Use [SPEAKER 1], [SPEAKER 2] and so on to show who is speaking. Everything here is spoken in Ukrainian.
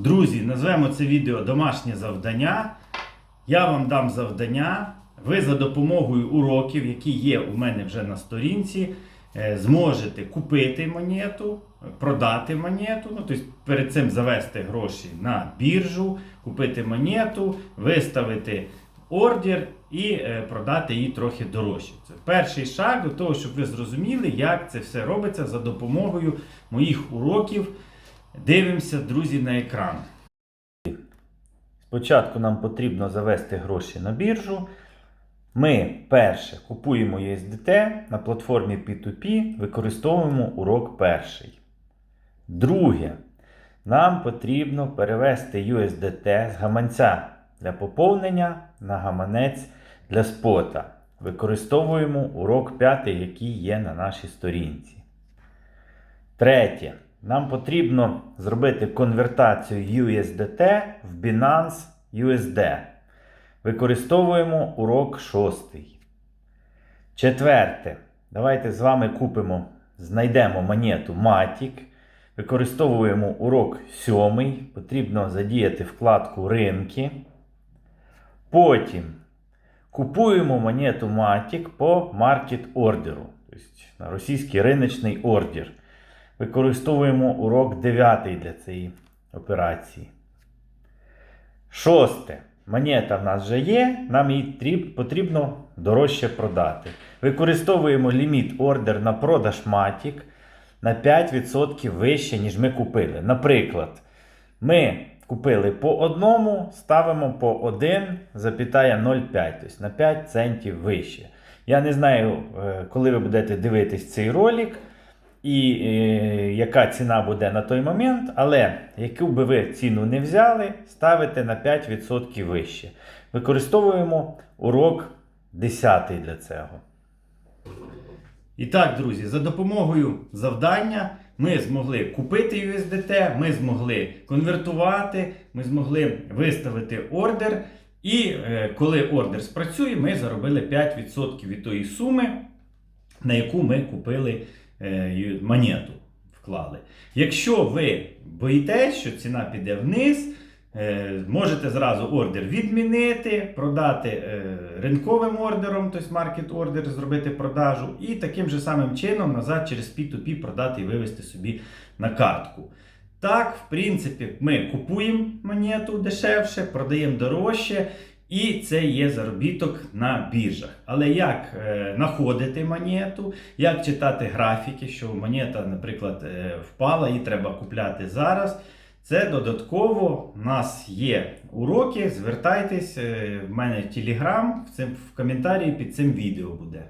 [SPEAKER 1] Друзі, назвемо це відео домашнє завдання. Я вам дам завдання. Ви за допомогою уроків, які є у мене вже на сторінці, е, зможете купити монету, продати монету. Ну, тобто перед цим завести гроші на біржу, купити монету, виставити ордер і е, продати її трохи дорожче. Це перший шаг до того, щоб ви зрозуміли, як це все робиться за допомогою моїх уроків. Дивимося, друзі, на екран. Спочатку нам потрібно завести гроші на біржу. Ми перше купуємо USDT на платформі P2P, використовуємо урок перший. Друге, нам потрібно перевести USDT з гаманця для поповнення на гаманець для спота. Використовуємо урок п'ятий, який є на нашій сторінці. Третє. Нам потрібно зробити конвертацію USDT в Binance USD. Використовуємо урок шостий. Четверте. Давайте з вами купимо, знайдемо монету Matic. Використовуємо урок сьомий. Потрібно задіяти вкладку ринки. Потім купуємо монету Matic по маркет ордеру, тобто на російський риночний ордер. Використовуємо урок 9 для цієї операції. Шосте. Монета в нас вже є, нам її потрібно дорожче продати. Використовуємо ліміт ордер на продаж Matic на 5% вище, ніж ми купили. Наприклад, ми купили по одному, ставимо по 1,05, тобто на 5 центів вище. Я не знаю, е, коли ви будете дивитись цей ролик і е, яка ціна буде на той момент, але яку би ви ціну не взяли, ставите на 5% вище. Використовуємо урок 10 для цього. І так, друзі, за допомогою завдання ми змогли купити USDT, ми змогли конвертувати, ми змогли виставити ордер. І е, коли ордер спрацює, ми заробили 5% від тої суми, на яку ми купили монету. Вклали. Якщо ви боїтесь, що ціна піде вниз, е, можете зразу ордер відмінити, продати е, ринковим ордером, тобто маркет ордер, зробити продажу, і таким же самим чином назад через P2P продати і вивести собі на картку. Так, в принципі, ми купуємо монету дешевше, продаємо дорожче. І це є заробіток на біржах. Але як е, знаходити монету, як читати графіки, що монета, наприклад, е, впала, і треба купляти зараз. Це додатково у нас є уроки. Звертайтесь, е, в мене телеграм, в, в коментарі під цим відео буде.